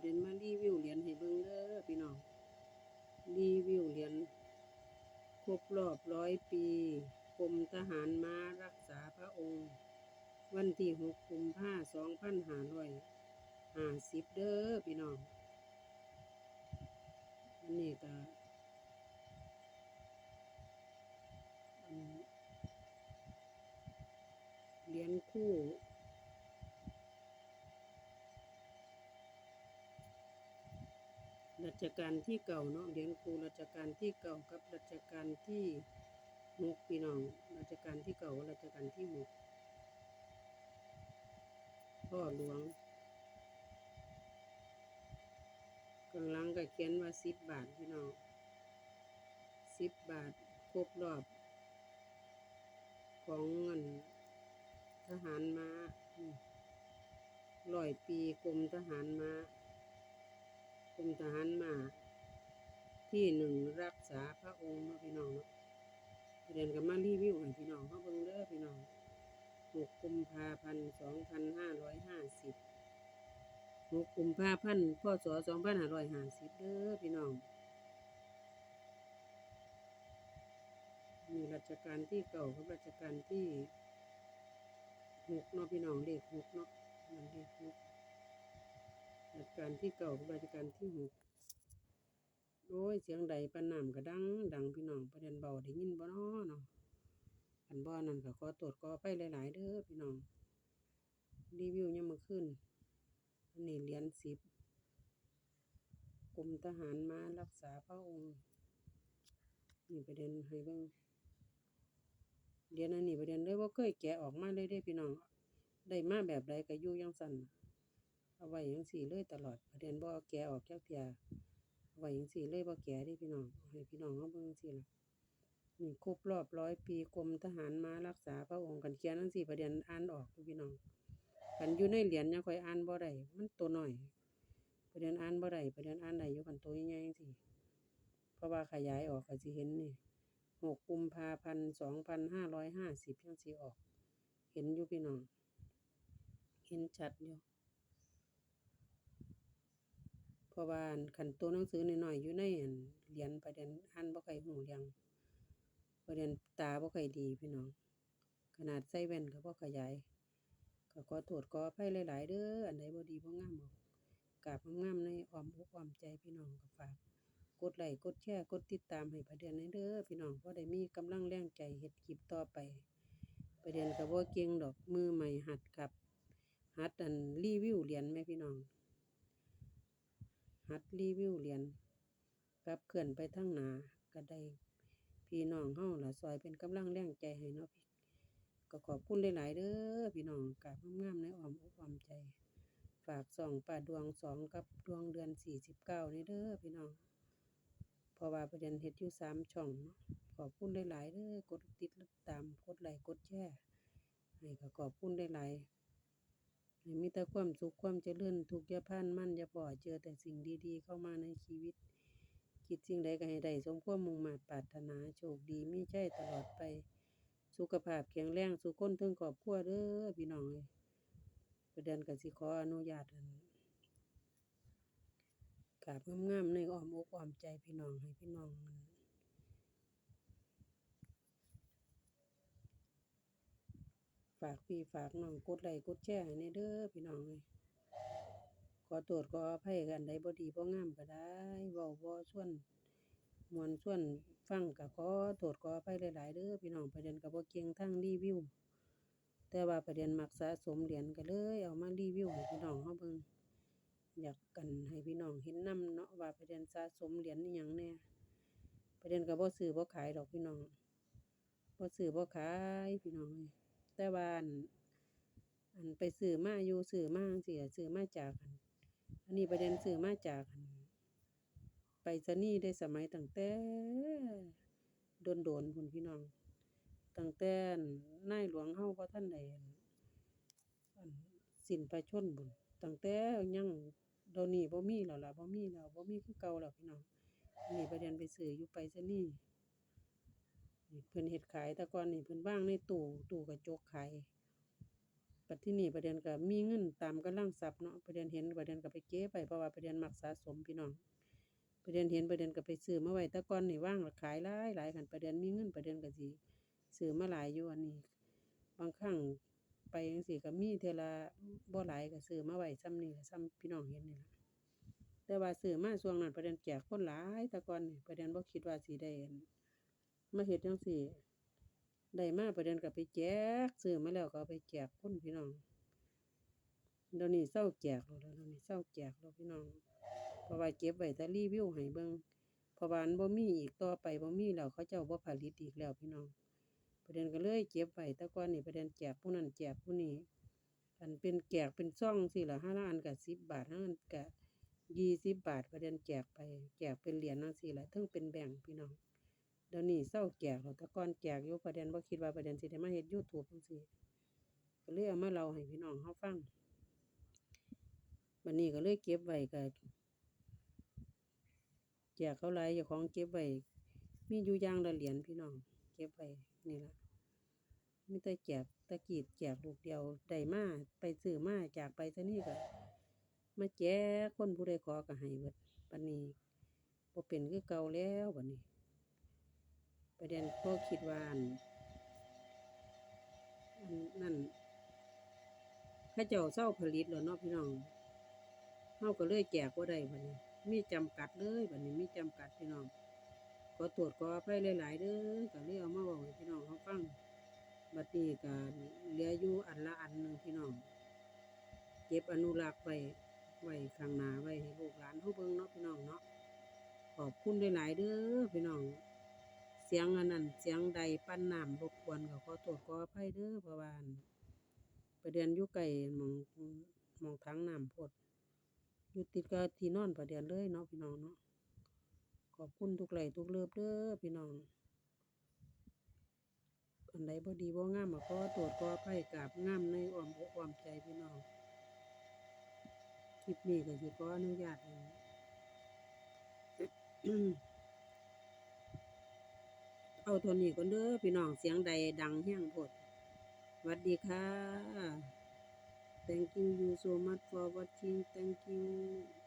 ประเดนมารีวิวเหรียญให้เบิ่งเด้อพี่น้อง รีวิวเหรียญครบรอบร้อยปีกรมทหารม้ารักษาพระองค์ วันที่หกกุมภาสองพันห้าร้อยห้าสิบเด้อพี่น้องอันนี้ก็เหรียญคู่ รัชกาลที่เก่าเนาะเหรียญครูรัชกาลที่เก่ากับรัชกาลที่หกพี่น้องรัชกาลที่เก่ารัชกาลที่หกพ่อหลวงกำลังก็เขียนว่าสิบบาทพี่น้องสิบบาทครบรอบของเงินทหารมาร้อยปีกรมทหารมา กรมทหารมาที่หนึ่งรักษาพระองค์เนาะพี่น้องเนาะเรียนกันมารีวิวให้พี่น้องเขาเบิ่งเด้อพี่น้องหกกุมภาพันธ์สองพันห้าร้อยห้าสิบหกกุมภาพันธ์พศสองพันห้าร้อยห้าสิบเด้อพี่น้องมีรัชกาลที่เก่ากับรัชกาลที่หกเนาะพี่น้องเลขหกเนาะมันเลขหก รัชกาลที่เก่าบรัชกาลที่หกโอ้ยเสียงใดปนน้ำก็ดัง ดังพี่น้องประเด็นเบาได้ยินบ่น้อเนาะอันบ่นั่นก็ขอตรวจขอไปหลาย ๆ เด้อพี่น้องรีวิวยามมื้อคืนอันนี้เหรียญสิบกรมทหารมารักษาพระองค์นี่ประเด็นให้เบิ่งเรียญอันนี้ประเด็นเลยบ่าเคยแกะออกมาเลยเด้พี่น้อง ได้มาแบบใดก็อยู่จังซั่น เอาไว้จังซี่เลยตลอดประเด็นบ่อแกะออกจักเทียเอาไว้จังซี่เลยบ่อแกะเด้พี่น้องให้พี่น้องเฮาเบิ่งจังซี่ละนี่ครบรอบร้อยปีกรมทหารมารักษาพระองค์กันเขียนจังซี่ประเด็นอ่านออกดูพี่น้องกันอยู่ในเหรียญยังคอยอ่านบ่ได้มันตัวน้อยประเด็นอ่านบ่ได้ประเด็นอ่านได้อยู่กันตัวใหญ่ๆจังซี่เพราะว่าขยายออกก็สิเห็นนี่6กุมภาพันธ์2550จังสิออก เห็นอยู่พี่น้อง เห็นชัดอยู่ เพ ราะว่าอั่นคันตัวหนังสือน้อยๆอยู่ในเหรียญประเด็นอ่านบ่ค่อยรู้เรื่องประเด็นตาบ่ค่อยดีพี่น้อง ขนาดใส่แว่นก็บ่ขยายก็ขอโทษขออภัยหลายๆเด้ออันใดบ่ดีบ่งามก็กราบงามในอ้อมอกอ้อมใจพี่น้องก็ฝาก กดไลค์กดแชร์กดติดตามให้ประเด็นในเด้อพี่น้องเพอได้มีกำลังแรงใจเฮ็ดคลิปต่อไป ประเด็นก็บ่เก่งดอกมือใหม่หัดครับหัดอันรีวิวเหรียญแม่พี่น้อง หัดรีวิวเหรียญกลับเคลื่อนไปทางหนาก็ได้พี่น้องเฮาละซอยเป็นกำลังแรงใจให้เนาะพี่ก็ขอบคุณหลายๆเด้อพี่น้องกราบงามๆในอ้อมอกอ้อมใจ ฝากส่องป้าดวงสองกับดวงเดือน49นี่เด้อพี่น้องเพราะว่าประเด็นเฮ็ดอยู่สามช่องเนาะขอบคุณหลายๆเด้อกดติดตามกดไลค์กดแชร์ให้ก็ขอบคุณหลายๆ ให้มีแต่ความสุขความเจริญทุกย่าพานมั่นย่าพอเจอแต่สิ่งดีๆ เข้ามาในชีวิต คิดสิ่งใดก็ให้ได้สมความมุ่งมา่ปรารถนาโชคดีมีใจตลอดไป สุขภาพแข็งแรงสุขคนถึงครอบครัวเด้อพี่น้องเอ้ยประเด็นกสิขออนุญาตอันกราบงามๆในอ้อมอกอ้อมใจพี่น้องให้พี่น้องอั่น ฝากพี่ฝากน้องกดไลค์กดแชร์ให้แหน่เด้อพี่น้องเอ้ยขอโทษขออภัยกันใดบ่ดีบ่งามก็ได้เว้าบ่ส่วนมวนส่วนฟังก็ขอโทษขออภัยหลายๆเด้อพี่น้องประเด็นก็บ่เก่งทางรีวิว แต่ว่าประเด็นมักสะสมเหรียญก็เลยเอามารีวิวให้พี่น้องเฮาเบิ่งอยากกันให้พี่น้องเห็นนำเนาะว่าประเด็นสะสมเหรียญอิหยังแน่ประเด็นก็บ่ซื้อบ่ขายดอกพี่น้องบ่ซื้อบ่ขายพี่น้องเอ้ย แต่ว่าอันอันไปซื้อมาอยู่ซื้อมาจั่งซี้ซื้อมาจากอันอันนี้ประเด็นซื้อมาจากอันไปรษณีย์ได้สมัยตั้งแต่โดนๆพู้นพี่น้องตั้งแต่นายหลวงเฮาบ่ทันได้อั่นอันสิ้นพระชนม์พู้นตั้งแต่ยังเดี๋ยวนี้บ่มีแล้วล่ะบ่มีแล้วบ่มีคือเก่าแล้วพี่น้องนนี้ประเด็นไปซื้ออยู่ไปรษณีย์นี่ เพิ่นเฮ็ดขายแต่ก่อนนี่เพิ่นวางในตู้ตู้กระจกขายปัจที่นี่ประเด็นก็มีเงินตามกำลังทรัพย์เนาะประเด็นเห็นประเด็นก็ไปเก็บไปเพราะว่าประเด็นมักสะสมพี่น้องประเด็นเห็นประเด็นก็ไปซื้อมาไว้แต่ก่อนนี่ว่างแล้วขายหลายหลายคันประเด็นมีเงินประเด็นก็สิซื้อมาหลายอยู่อันนี้ บางครั้งไปจังซี่ก็มีเทื่อละบ่หลายก็ซื้อมาไว้ซ้ำนี่ก็ซ้ำพี่น้องเห็นนี่ล่ะแต่ว่าซื้อมาช่วงนั้นประเด็นแจกคนหลายแต่ก่อนนี่ประเด็นบ่คิดว่าสิได้ มาเฮ็ดจังซี่ได้มาประเด็นก็ไปแจกซื้อมาแล้วก็ไปแจกคนพี่น้องเดี๋ยวนี้เซาแจกแล้วเดี๋ยวนี้เซาแจกแล้วพี่น้องเพราะว่าเก็บไว้แต่รีวิวให้เบิ่งเพราะว่ามันบ่มีอีกต่อไปบ่มีแล้วเขาเจ้าบ่ผลิตอีกแล้วพี่น้อง ประเด็นก็เลยเก็บไว้แต่ก่อนนี่ประเด็นแจกผู้นั้นแจกผู้นี้อันเป็นแจกเป็นซ่องสิละห้าละอันก็10บบาทห้าอันก็20บบาทประเด็นแจกไปแจกเป็นเหรียญจังซี่ล่ะถึงเป็นแบ่งพี่น้อง เดี๋ยวนี้เซาแกแล้วแต่ก่อนแจกอยู่ประเด็นบ่คิดว่าประเด็นสิได้มาเฮ็ด YouTube จังซี่ก็เลยเอามาเล่าให้พี่น้องเฮาฟังบัดนี้ก็เลยเก็บไว้ก็แจกเขาหลายเจ้าของเก็บไว้มีอยู่อย่างละเหรียญพี่น้อง เก็บไว้นี่ล่ะมีแต่แจกตะกีดแจกลูกเดียวได้มาไปซื้อมาจากไปซะนี่ก็มาแจกคนผู้ใดขอก็ให้เบิดบัดนี้บ่เป็นคือเก่าแล้วบัดนี้ ประเด็นพอคิดว่าอันนั่นเขาเจ้าเซาผลิตแล้วเนาะพี่น้องเฮาก็เลยแจกบ่าได้บัดนี้ มีจำกัดเลยบัดนี้มีจำกัดพี่น้องขอตรวจขออภัยหลายๆเด้อก็เลยเอามาเว้าให้พี่น้องเขาฟังบัดนี้ก็เหลืออยู่อันละอันหนึงพี่น้องเก็บอนุรักษ์ไว้ไว้ข้างหน้าไว้ให้ลูกหลานเฮาเบิ่งเนาะพี่น้องเนาะขอบคุณหลายๆเด้อพี่น้อง สียงอันนั้นเสียงใดปั้นน้ำรบกวนก็ขอโทษขออภัยเด้อเพราะว่าอั่นประเด็นอยู่ไกลหมองมองถังน้ำพดอยู่ติดกับที่นอนประเดียนเลยเนาะพี่น้องเนาะขอบคุณทุกไหลทุกเลิฟเด้อพี่น้องอันใดบ่ดีบ่งามก็ขอโทษขออภัยกราบงามในอ้อมอกอ้อมใจพี่น้องคลิปนี้ก็สิขออนุญาตให้ เอาเท่านี้ก่อนเด้อพี่น้องเสียงใดดังแห้งโพดสวัสดีค่ะ Thank you you so much for watching. Thank you.